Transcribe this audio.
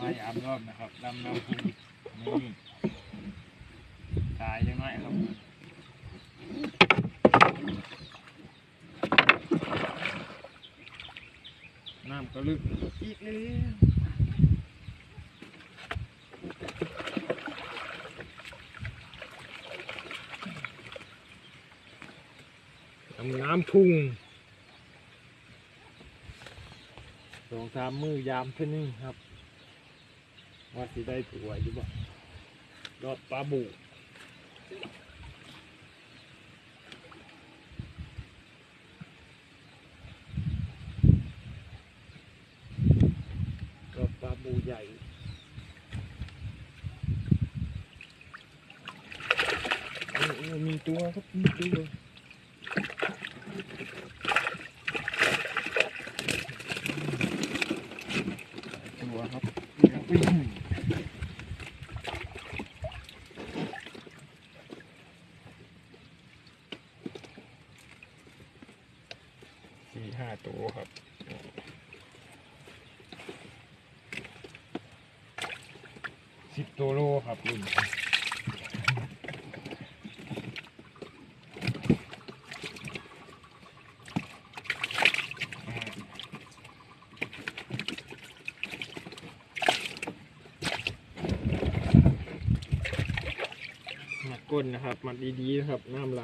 มายามรอบนะครับดำน้ำพุงนี่ตายยังไงครับน้ำก็ลึกอีกแล้วดำน้ำทุ่งสองสามมือยามเท่านี้ครับ ว่าสิได้ตัวอยู่บ่รอดปลาบูรอดปลาบูใหญ่โอ้โอ้มีตัวครับมีตัวตัวครับวิ่ง สี่ห้าตัวครับสิบตัวโลครับรุ่น ก้นนะครับ มัดดีๆนะครับน้ำไหล